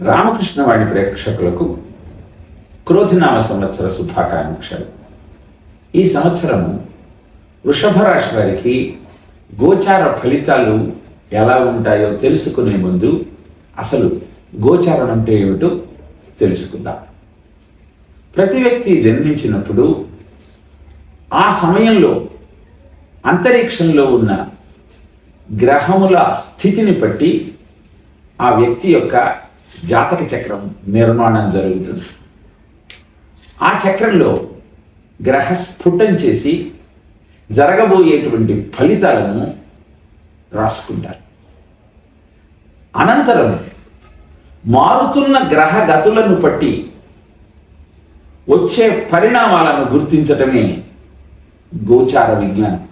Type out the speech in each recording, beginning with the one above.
రామకృష్ణవాణి ప్రేక్షకులకు క్రోధినామ సంవత్సర శుభాకాంక్షలు. ఈ సంవత్సరము వృషభ రాశి వారికి గోచార ఫలితాలు ఎలా ఉంటాయో తెలుసుకునే ముందు అసలు గోచారం అంటే ఏమిటో తెలుసుకుందాం. ప్రతి వ్యక్తి జన్మించినప్పుడు ఆ సమయంలో అంతరిక్షంలో ఉన్న గ్రహముల స్థితిని బట్టి ఆ వ్యక్తి యొక్క జాతక చక్రం నిర్మాణం జరుగుతుంది. ఆ చక్రంలో గ్రహ స్ఫుటం చేసి జరగబోయేటువంటి ఫలితాలను రాసుకుంటారు. అనంతరం మారుతున్న గ్రహ గతులను బట్టి వచ్చే పరిణామాలను గుర్తించటమే గోచార విజ్ఞానం.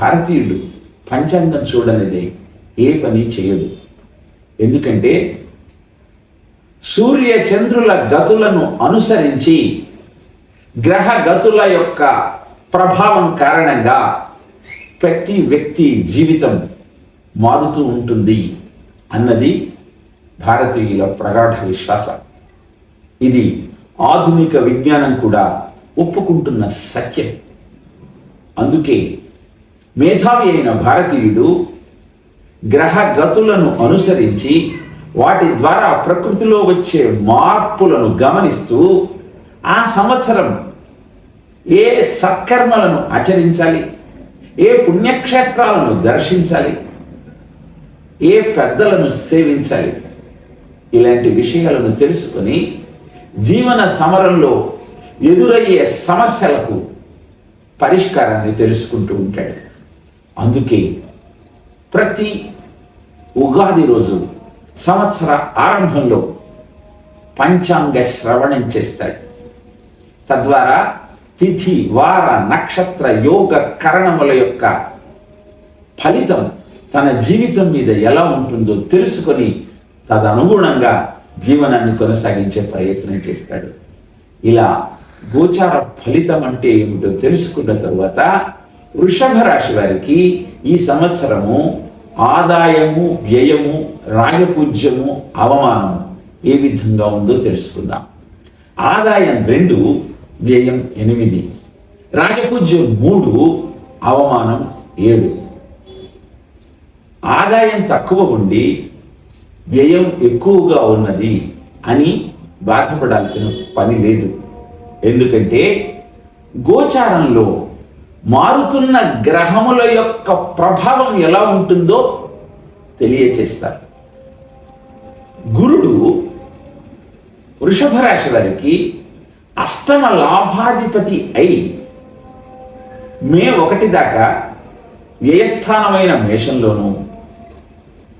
భారతీయుడు పంచాంగం చూడనిదే ఏ పని చేయడు. ఎందుకంటే సూర్య చంద్రుల గతులను అనుసరించి గ్రహ గతుల యొక్క ప్రభావం కారణంగా ప్రతి వ్యక్తి జీవితం మారుతూ ఉంటుంది అన్నది భారతీయుల ప్రగాఢ విశ్వాసం. ఇది ఆధునిక విజ్ఞానం కూడా ఒప్పుకుంటున్న సత్యం. అందుకే మేధావి అయిన భారతీయుడు గ్రహ గతులను అనుసరించి వాటి ద్వారా ప్రకృతిలో వచ్చే మార్పులను గమనిస్తూ ఆ సంవత్సరం ఏ సత్కర్మలను ఆచరించాలి? ఏ పుణ్యక్షేత్రాలను దర్శించాలి? ఏ పెద్దలను సేవించాలి? ఇలాంటి విషయాలను తెలుసుకొని జీవన సమరంలో ఎదురయ్యే సమస్యలకు పరిష్కారాన్ని తెలుసుకుంటూ ఉంటాడు. అందుకే ప్రతి ఉగాది రోజు సంవత్సర ఆరంభంలో పంచాంగ శ్రవణం చేస్తాడు. తద్వారా తిథి వార నక్షత్ర యోగ కరణముల యొక్క ఫలితం తన జీవితం మీద ఎలా ఉంటుందో తెలుసుకొని తదనుగుణంగా జీవనాన్ని కొనసాగించే ప్రయత్నం చేస్తాడు. ఇలా గోచార ఫలితం అంటే ఏమిటో తెలుసుకున్న తరువాత వృషభ రాశి వారికి ఈ సంవత్సరము ఆదాయము వ్యయము రాజపూజ్యము అవమానము ఏ విధంగా ఉందో తెలుసుకుందాం. ఆదాయం రెండు వ్యయం ఎనిమిది. రాజపూజ్యం మూడు అవమానం ఏడు. ఆదాయం తక్కువ ఉండి వ్యయం ఎక్కువగా ఉన్నది అని బాధపడాల్సిన పని లేదు. ఎందుకంటే గోచారంలో మారుతున్న గ్రహముల యొక్క ప్రభావం ఎలా ఉంటుందో తెలియచేస్తారు. గురుడు వృషభ రాశి వారికి అష్టమ లాభాధిపతి అయి మే ఒకటి దాకా వ్యయస్థానమైన మేషంలోను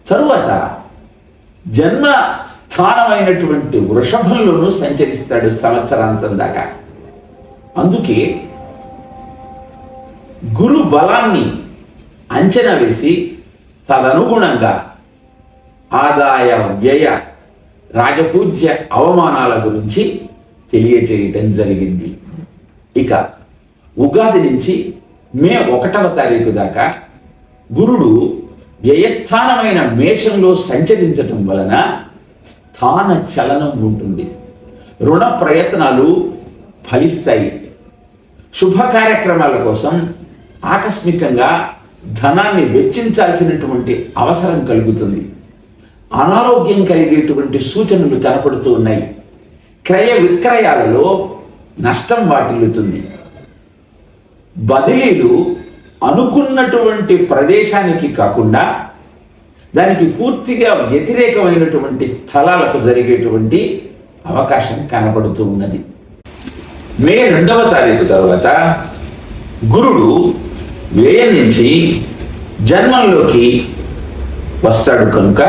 తరువాత జన్మ స్థానమైనటువంటి వృషభంలోనూ సంచరిస్తాడు సంవత్సరాంతం దాకా. అందుకే గురు బలాన్ని అంచనా వేసి తదనుగుణంగా ఆదాయ వ్యయ రాజపూజ్య అవమానాల గురించి తెలియజేయటం జరిగింది. ఇక ఉగాది నుంచి మే ఒకటవ తారీఖు దాకా గురుడు వ్యయస్థానమైన మేషంలో సంచరించటం వలన స్థాన చలనం ఉంటుంది. రుణ ప్రయత్నాలు ఫలిస్తాయి. శుభ కార్యక్రమాల కోసం ఆకస్మికంగా ధనాన్ని వెచ్చించాల్సినటువంటి అవసరం కలుగుతుంది. అనారోగ్యం కలిగేటువంటి సూచనలు కనపడుతూ ఉన్నాయి. క్రయ విక్రయాలలో నష్టం వాటిల్లుతుంది. బదిలీలు అనుకున్నటువంటి ప్రదేశానికి కాకుండా దానికి పూర్తిగా వ్యతిరేకమైనటువంటి స్థలాలకు జరిగేటువంటి అవకాశం కనపడుతూ ఉన్నది. మే రెండవ తారీఖు తర్వాత గురుడు వ్యయం నుంచి జన్మంలోకి వస్తాడు కనుక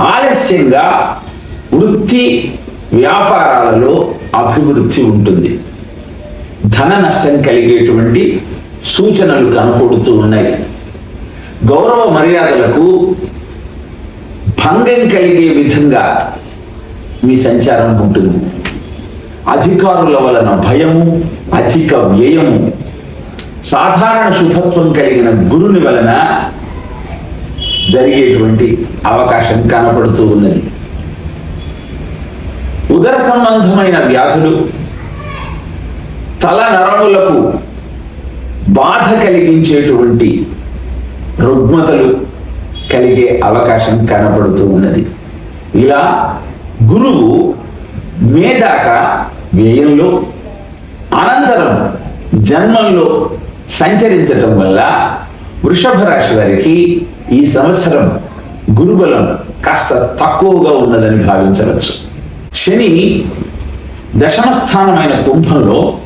ఆలస్యంగా వృత్తి వ్యాపారాలలో అభివృద్ధి ఉంటుంది. ధన నష్టం కలిగేటువంటి సూచనలు కనపడుతూ ఉన్నాయి. గౌరవ మర్యాదలకు భంగం కలిగే విధంగా మీ సంచారం ఉంటుంది. అధికారుల వలన భయము అధిక వ్యయము సాధారణ శుభత్వం కలిగిన గురుని వలన జరిగేటువంటి అవకాశం కనపడుతూ ఉన్నది. ఉదర సంబంధమైన వ్యాధులు తల నరములకు బాధ కలిగించేటువంటి రుగ్మతలు కలిగే అవకాశం కనపడుతూ ఉన్నది. ఇలా గురువు మేదాక వ్యయంలో అనంతరం జన్మంలో సంచరించటం వల్ల వృషభ రాశి వారికి ఈ సంవత్సరం గురుబలం కాస్త తక్కువగా ఉన్నదని భావించవచ్చు. శని దశమ స్థానమైన కుంభంలో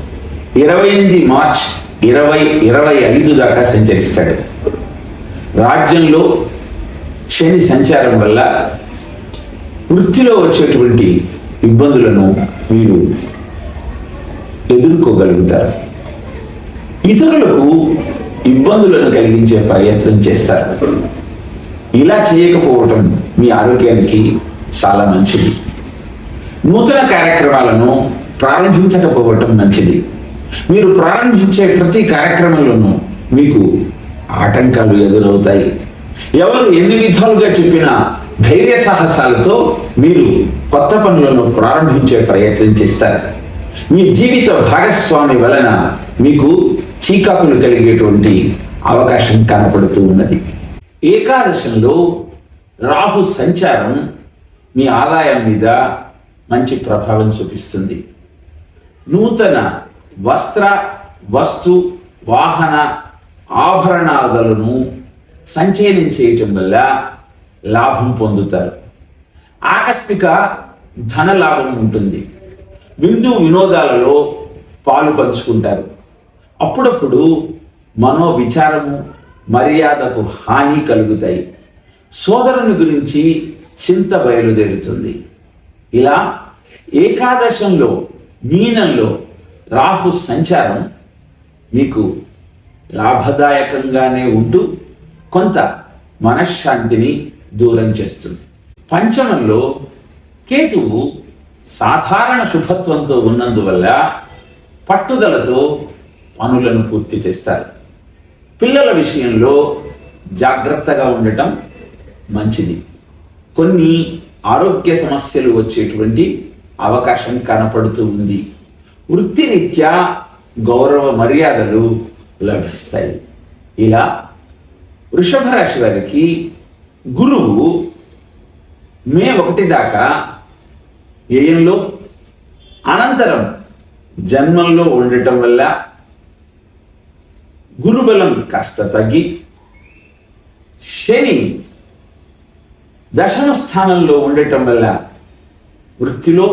ఇరవై ఎనిమిది మార్చ్ ఇరవై ఇరవై ఐదు దాకా సంచరిస్తాడు. రాజ్యంలో శని సంచారం వల్ల వృత్తిలో వచ్చేటువంటి ఇబ్బందులను మీరు ఎదుర్కోగలుగుతారు. ఇతరులకు ఇబ్బందులను కలిగించే ప్రయత్నం చేస్తారు. ఇలా చేయకపోవటం మీ ఆరోగ్యానికి చాలా మంచిది. నూతన కార్యక్రమాలను ప్రారంభించకపోవటం మంచిది. మీరు ప్రారంభించే ప్రతి కార్యక్రమంలోనూ మీకు ఆటంకాలు ఎదురవుతాయి. ఎవరు ఎన్ని విధాలుగా చెప్పినా ధైర్య సాహసాలతో మీరు కొత్త పనులను ప్రారంభించే ప్రయత్నం చేస్తారు. మీ జీవిత భాగస్వామి వలన మీకు చీకాకులు కలిగేటువంటి అవకాశం కనపడుతూ ఉన్నది. ఏకాదశంలో రాహు సంచారం మీ ఆదాయం మీద మంచి ప్రభావం చూపిస్తుంది. నూతన వస్త్ర వస్తు వాహన ఆభరణాలను సంచయనం చేయటం వల్ల లాభం పొందుతారు. ఆకస్మిక ధన లాభం ఉంటుంది. విందు వినోదాలలో పాలు పంచుకుంటారు. అప్పుడప్పుడు మనోవిచారము మర్యాదకు హాని కలుగుతాయి. సోదరుని గురించి చింత బయలుదేరుతుంది. ఇలా ఏకాదశంలో మీనంలో రాహు సంచారం మీకు లాభదాయకంగానే ఉంటూ కొంత మనశ్శాంతిని దూరం చేస్తుంది. పంచమంలో కేతువు సాధారణ శుభత్వంతో ఉన్నందువల్ల పట్టుదలతో పనులను పూర్తి చేస్తారు. పిల్లల విషయంలో జాగ్రత్తగా ఉండటం మంచిది. కొన్ని ఆరోగ్య సమస్యలు వచ్చేటువంటి అవకాశం కనపడుతూ ఉంది. వృత్తిరీత్యా గౌరవ మర్యాదలు లభిస్తాయి. ఇలా వృషభ రాశి వారికి గురువు మే ఒకటి దాకా ఏయంలో అనంతరం జన్మంలో ఉండటం వల్ల గురుబలం కాస్త తగ్గి శని దశమ స్థానంలో ఉండటం వల్ల వృత్తిలో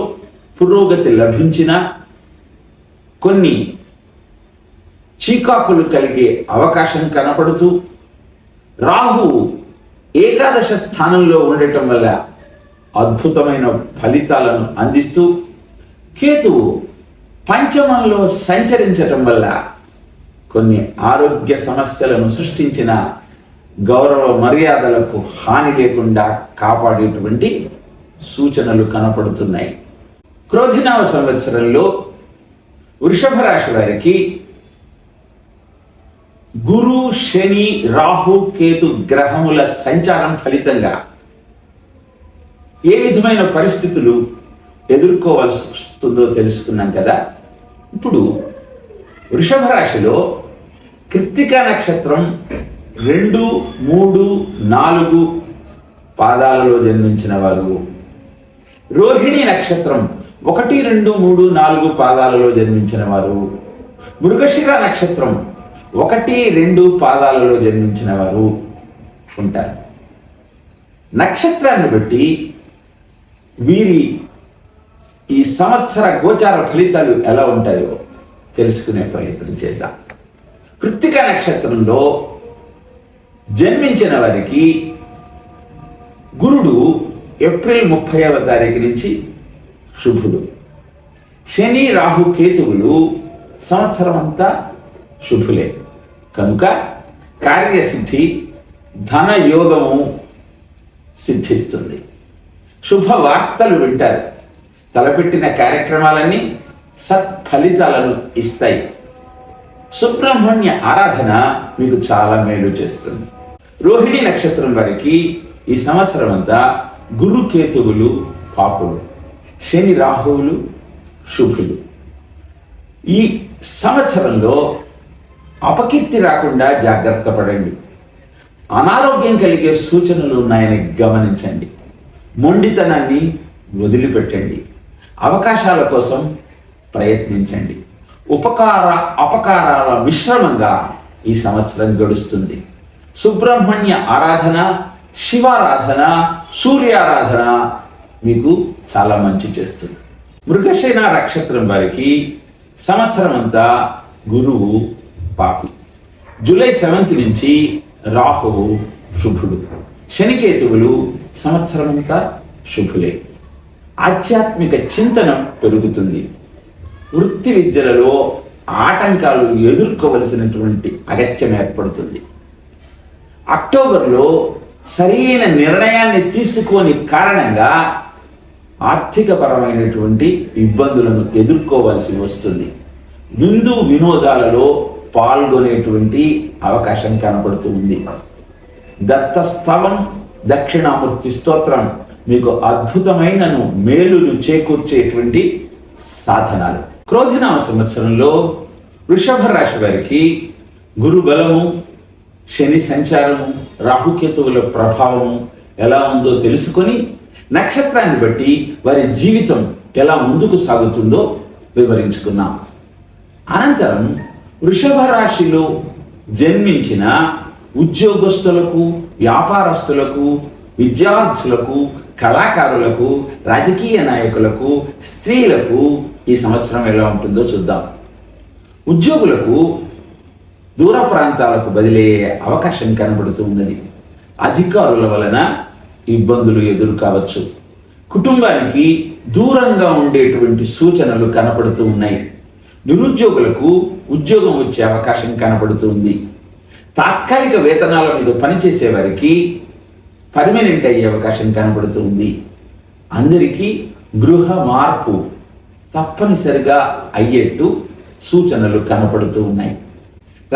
పురోగతి లభించిన కొన్ని చీకాకులు కలిగే అవకాశం కనపడుతూ రాహు ఏకాదశ స్థానంలో ఉండటం వల్ల అద్భుతమైన ఫలితాలను అందిస్తూ కేతువు పంచమంలో సంచరించటం వల్ల కొన్ని ఆరోగ్య సమస్యలను సృష్టించిన గౌరవ మర్యాదలకు హాని లేకుండా కాపాడేటువంటి సూచనలు కనపడుతున్నాయి. క్రోధినామ సంవత్సరంలో వృషభ రాశి వారికి గురు శని రాహు కేతు గ్రహముల సంచారం ఫలితంగా ఏ విధమైన పరిస్థితులు ఎదుర్కోవాల్సి వస్తుందో తెలుసుకున్నాం కదా. ఇప్పుడు వృషభ రాశిలో కృత్తికా నక్షత్రం రెండు మూడు నాలుగు పాదాలలో జన్మించిన వారు. రోహిణి నక్షత్రం ఒకటి రెండు మూడు నాలుగు పాదాలలో జన్మించిన వారు. మృగశిర నక్షత్రం ఒకటి రెండు పాదాలలో జన్మించిన వారు ఉంటారు. నక్షత్రాన్ని బట్టి వీరి ఈ సంవత్సర గోచార ఫలితాలు ఎలా ఉంటాయో తెలుసుకునే ప్రయత్నం చేద్దాం. కృత్తిక నక్షత్రంలో జన్మించిన వారికి గురుడు ఏప్రిల్ ముప్పైవ తారీఖు నుంచి శుభుడు. శని రాహు కేతువులు సంవత్సరం అంతా శుభులే. కనుక కార్యసిద్ధి ధనయోగము సిద్ధిస్తుంది. శుభ వార్తలు వింటారు. తలపెట్టిన కార్యక్రమాలన్నీ సత్ఫలితాలను ఇస్తాయి. సుబ్రహ్మణ్య ఆరాధన మీకు చాలా మేలు చేస్తుంది. రోహిణి నక్షత్రం వారికి ఈ సంవత్సరం అంతా గురుకేతువులు పాపులు శని రాహువులు శుభులు. ఈ సంవత్సరంలో అపకీర్తి రాకుండా జాగ్రత్త పడండి. అనారోగ్యం కలిగే సూచనలు ఉన్నాయని గమనించండి. మొండితనాన్ని వదిలిపెట్టండి. అవకాశాల కోసం ప్రయత్నించండి. ఉపకార అపకారాల మిశ్రమంగా ఈ సంవత్సరం గడుస్తుంది. సుబ్రహ్మణ్య ఆరాధన శివారాధన సూర్యారాధన మీకు చాలా మంచి చేస్తుంది. మృగశైన నక్షత్రం వారికి సంవత్సరం అంతా గురువు పాపి. జూలై సెవెంత్ నుంచి రాహువు శుభుడు. శనికేతువులు సంవత్సరమంతా శుభులే. ఆధ్యాత్మిక చింతన పెరుగుతుంది. వృత్తి విద్యలలో ఆటంకాలు ఎదుర్కోవలసినటువంటి అగత్యం ఏర్పడుతుంది. అక్టోబర్లో సరైన నిర్ణయాన్ని తీసుకోని కారణంగా ఆర్థికపరమైనటువంటి ఇబ్బందులను ఎదుర్కోవాల్సి వస్తుంది. విందు వినోదాలలో పాల్గొనేటువంటి అవకాశం కనపడుతుంది. దత్తస్థలం దక్షిణామూర్తి స్తోత్రం మీకు అద్భుతమైనను మేలును చేకూర్చేటువంటి సాధనాలు. క్రోధినామ సంవత్సరంలో వృషభ రాశి వారికి గురు బలము శని సంచారము రాహుకేతువుల ప్రభావము ఎలా ఉందో తెలుసుకొని నక్షత్రాన్ని బట్టి వారి జీవితం ఎలా ముందుకు సాగుతుందో వివరించుకున్నాం అనంతరం వృషభ రాశిలో జన్మించిన ఉద్యోగస్తులకు వ్యాపారస్తులకు విద్యార్థులకు కళాకారులకు రాజకీయ నాయకులకు స్త్రీలకు ఈ సంవత్సరం ఎలా ఉంటుందో చూద్దాం. ఉద్యోగులకు దూర ప్రాంతాలకు బదిలయ్యే అవకాశం కనబడుతూ ఉన్నది. అధికారుల వలన ఇబ్బందులు ఎదురు కావచ్చు. కుటుంబానికి దూరంగా ఉండేటువంటి సూచనలు కనపడుతూ ఉన్నాయి. నిరుద్యోగులకు ఉద్యోగం వచ్చే అవకాశం కనపడుతుంది. తాత్కాలిక వేతనాల మీద పనిచేసే వారికి పర్మనెంట్ అయ్యే అవకాశం కనబడుతుంది అందరికీ గృహ మార్పు తప్పనిసరిగా అయ్యేట్టు సూచనలు కనపడుతూ ఉన్నాయి.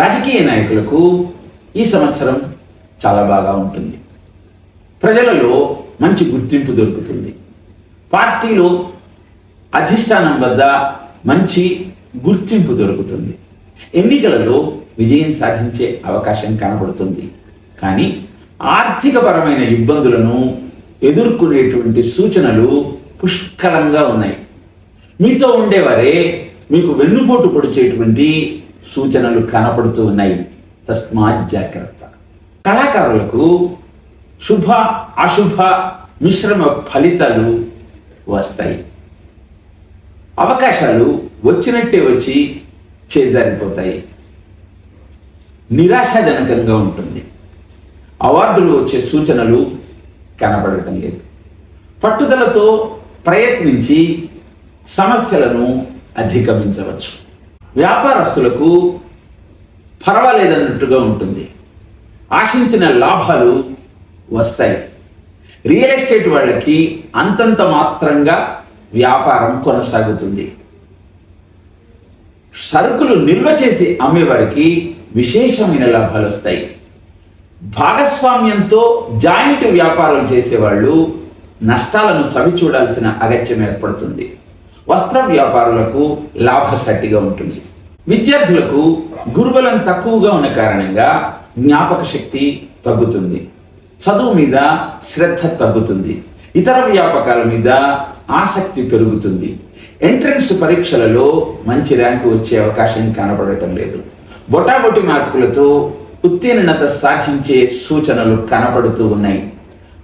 రాజకీయ నాయకులకు ఈ సంవత్సరం చాలా బాగా ఉంటుంది. ప్రజలలో మంచి గుర్తింపు దొరుకుతుంది. పార్టీలో అధిష్టానం వద్ద మంచి గుర్తింపు దొరుకుతుంది. ఎన్నికలలో విజయం సాధించే అవకాశం కనబడుతుంది. కానీ ఆర్థికపరమైన ఇబ్బందులను ఎదుర్కొనేటువంటి సూచనలు పుష్కలంగా ఉన్నాయి. మీతో ఉండేవారే మీకు వెన్నుపోటు పొడిచేటువంటి సూచనలు కనపడుతూ ఉన్నాయి. తస్మాత్ జాగ్రత్త. కళాకారులకు శుభ అశుభ మిశ్రమ ఫలితాలు వస్తాయి. అవకాశాలు వచ్చినట్టే వచ్చి చేజారిపోతాయి. నిరాశాజనకంగా ఉంటుంది. అవార్డులు వచ్చే సూచనలు కనబడటం లేదు. పట్టుదలతో ప్రయత్నించి సమస్యలను అధిగమించవచ్చు. వ్యాపారస్తులకు పర్వాలేదన్నట్టుగా ఉంటుంది. ఆశించిన లాభాలు వస్తాయి. రియల్ ఎస్టేట్ వాళ్ళకి అంతంత మాత్రంగా వ్యాపారం కొనసాగుతుంది. సరుకులు నిల్వ చేసి అమ్మేవారికి విశేషమైన లాభాలు వస్తాయి. భాగస్వామ్యంతో జాయింట్ వ్యాపారం చేసేవాళ్ళు నష్టాలను చవి చూడాల్సిన అగత్యం ఏర్పడుతుంది. వస్త్ర వ్యాపారులకు లాభసట్టిగా ఉంటుంది. విద్యార్థులకు గురుబలం తక్కువగా ఉన్న కారణంగా జ్ఞాపక శక్తి తగ్గుతుంది. చదువు మీద శ్రద్ధ తగ్గుతుంది. ఇతర వ్యాపకాల మీద ఆసక్తి పెరుగుతుంది. ఎంట్రన్స్ పరీక్షలలో మంచి ర్యాంకు వచ్చే అవకాశం కనపడటం లేదు. బొటాబొటి మార్కులతో ఉత్తీర్ణత సాధించే సూచనలు కనపడుతూ ఉన్నాయి.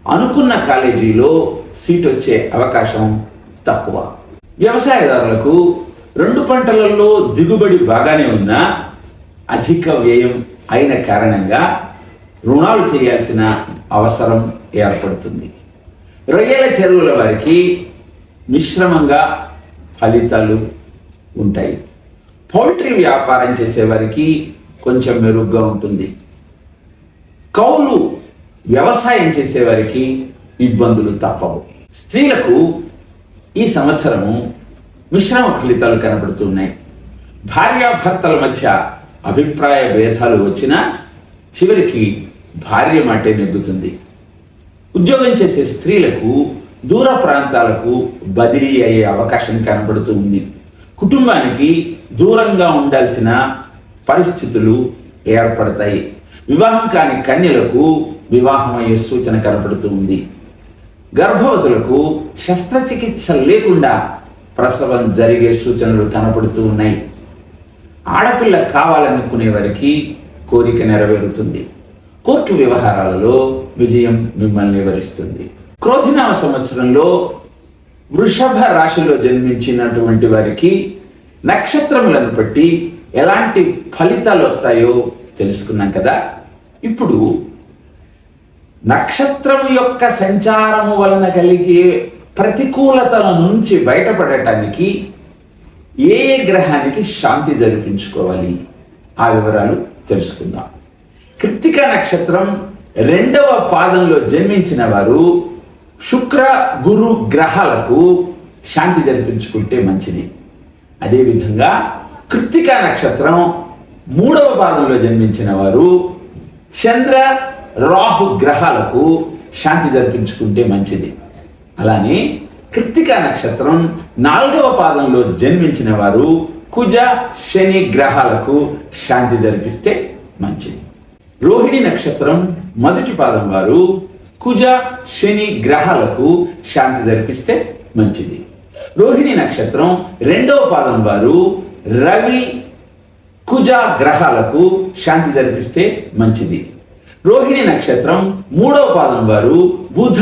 అనుకున్న కాలేజీలో సీట్ వచ్చే అవకాశం తక్కువ. వ్యవసాయదారులకు రెండు పంటలలో దిగుబడి బాగానే ఉన్నా అధిక వ్యయం అయిన కారణంగా రుణాలు చేయాల్సిన అవసరం ఏర్పడుతుంది. రొయ్యల చెరువుల వారికి మిశ్రమంగా ఫలితాలు ఉంటాయి. పౌల్ట్రీ వ్యాపారం చేసేవారికి కొంచెం మెరుగ్గా ఉంటుంది. కౌలు వ్యవసాయం చేసేవారికి ఇబ్బందులు తప్పవు. స్త్రీలకు ఈ సంవత్సరము మిశ్రమ ఫలితాలు కనబడుతున్నాయి. భార్యాభర్తల మధ్య అభిప్రాయ భేదాలు వచ్చినా చివరికి భార్య మాటే నెగ్గుతుంది. ఉద్యోగం చేసే స్త్రీలకు దూర ప్రాంతాలకు బదిలీ అయ్యే అవకాశం కనబడుతూ ఉంది. కుటుంబానికి దూరంగా ఉండాల్సిన పరిస్థితులు ఏర్పడతాయి. వివాహం కాని కన్యలకు వివాహం అయ్యే సూచన కనపడుతూ ఉంది. గర్భవతులకు శస్త్రచికిత్స లేకుండా ప్రసవం జరిగే సూచనలు కనపడుతూ ఉన్నాయి. ఆడపిల్ల కావాలనుకునే వారికి కోరిక నెరవేరుతుంది. కోర్టు వ్యవహారాలలో విజయం మిమ్మల్ని వరిస్తుంది క్రోధినామ సంవత్సరంలో వృషభ రాశిలో జన్మించినటువంటి వారికి నక్షత్రములను బట్టి ఎలాంటి ఫలితాలు వస్తాయో తెలుసుకున్నాం కదా. ఇప్పుడు నక్షత్రము యొక్క సంచారము వలన కలిగే ప్రతికూలతల నుంచి బయటపడటానికి ఏ ఏ గ్రహానికి శాంతి జరిపించుకోవాలి? ఆ వివరాలు తెలుసుకుందాం. కృత్తిక నక్షత్రం రెండవ పాదంలో జన్మించిన వారు శుక్ర గురు గ్రహాలకు శాంతి జరిపించుకుంటే మంచిది. అదేవిధంగా కృత్తిక నక్షత్రం మూడవ పాదంలో జన్మించిన వారు చంద్ర రాహు గ్రహాలకు శాంతి జరిపించుకుంటే మంచిది. అలానే కృత్తిక నక్షత్రం నాలుగవ పాదంలో జన్మించిన వారు కుజ శని గ్రహాలకు శాంతి జరిపిస్తే మంచిది. రోహిణి నక్షత్రం మొదటి పాదం వారు కుజ శని గ్రహాలకు శాంతి జరిపిస్తే మంచిది. రోహిణి నక్షత్రం రెండవ పాదం వారు రవి కుజ గ్రహాలకు శాంతి జరిపిస్తే మంచిది. రోహిణి నక్షత్రం మూడవ పాదం వారు బుధ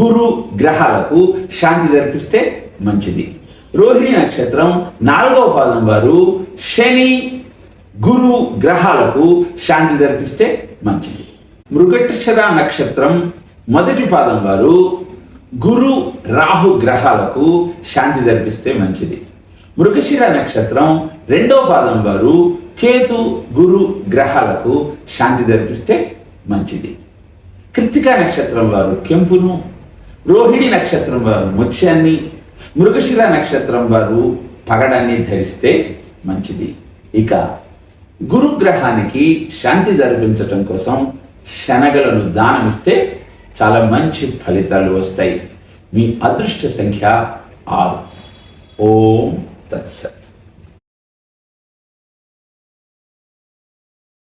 గురు గ్రహాలకు శాంతి జరిపిస్తే మంచిది. రోహిణి నక్షత్రం నాలుగవ పాదం వారు శని గురు గ్రహాలకు శాంతి జరిపిస్తే మంచిది. మృగక్షర నక్షత్రం మొదటి పాదం వారు గురు రాహు గ్రహాలకు శాంతి జరిపిస్తే మంచిది. మృగశిర నక్షత్రం రెండో పాదం వారు కేతు గురు గ్రహాలకు శాంతి జరిపిస్తే మంచిది. కృత్తికా నక్షత్రం వారు కెంపును రోహిణి నక్షత్రం వారు ముత్యాన్ని మృగశిర నక్షత్రం వారు పగడాన్ని ధరిస్తే మంచిది. ఇక గురుగ్రహానికి శాంతి జరిపించటం కోసం శనగలను దానమిస్తే చాలా మంచి ఫలితాలు వస్తాయి. మీ అదృష్ట సంఖ్య ఆరు. ఓం తత్సత్.